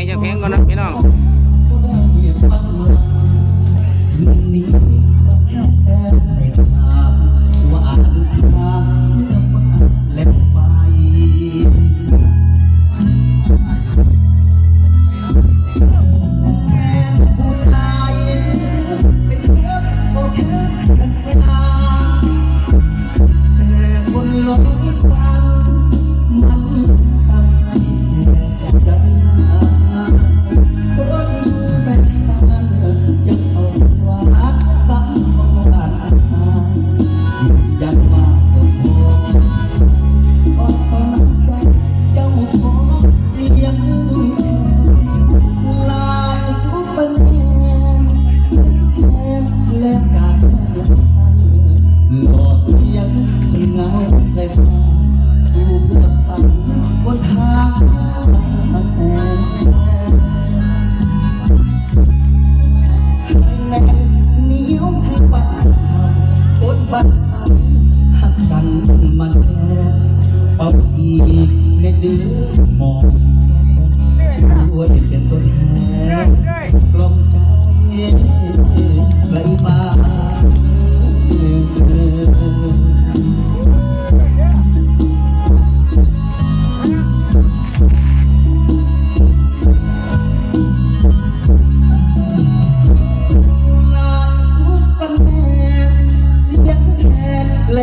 ให้จะเพลงก่อนนะพี่น้องนี้แค่แต่ คนบ้าหักกันมันแค่เอาอีกในเดือมองตัวเป็นตัวแทนกลมใจไหลไป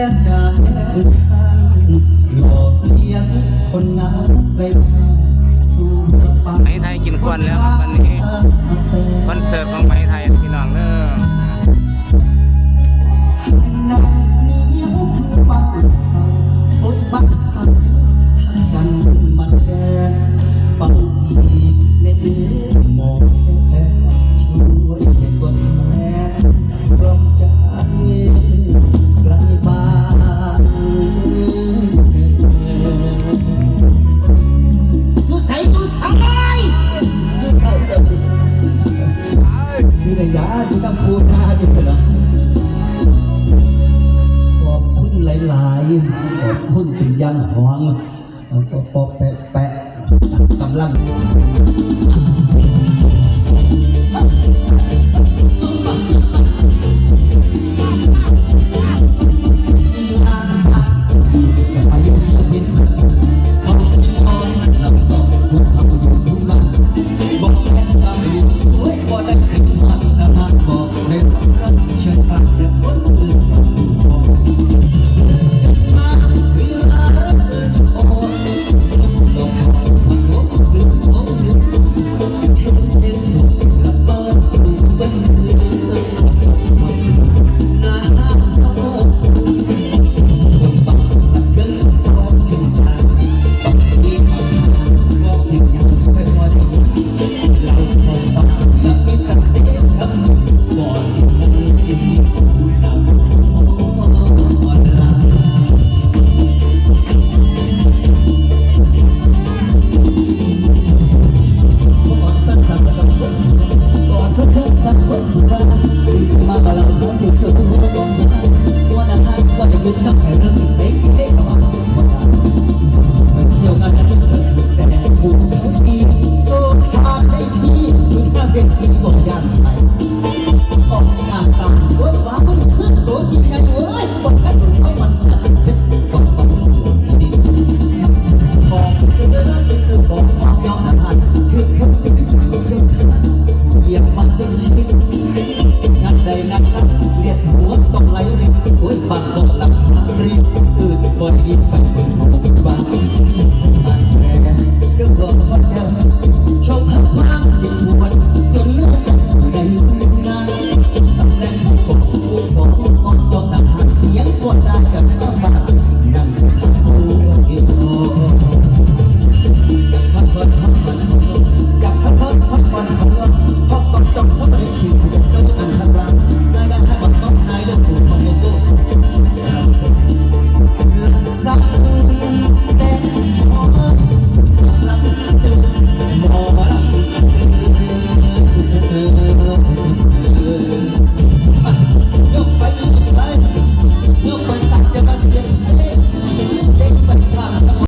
และจากแม่ฉันหลอกเพียงคนเหงาไปสู่เพื่อฝันไม้ไทยกินควันแล้ววันนี้คอนเสิร์ตของไม้ไทยพี่น้องเด้อ อยู่ในยาอยู่กับปูนาอยู่เหรอขอบคุณหลายๆขอบคุณเป็นยังหวงแล้วก็ปอแปะแปะกำลังจะไปยุ่งเสียดินเขาที่คอ Wanna hide, wanna get up and run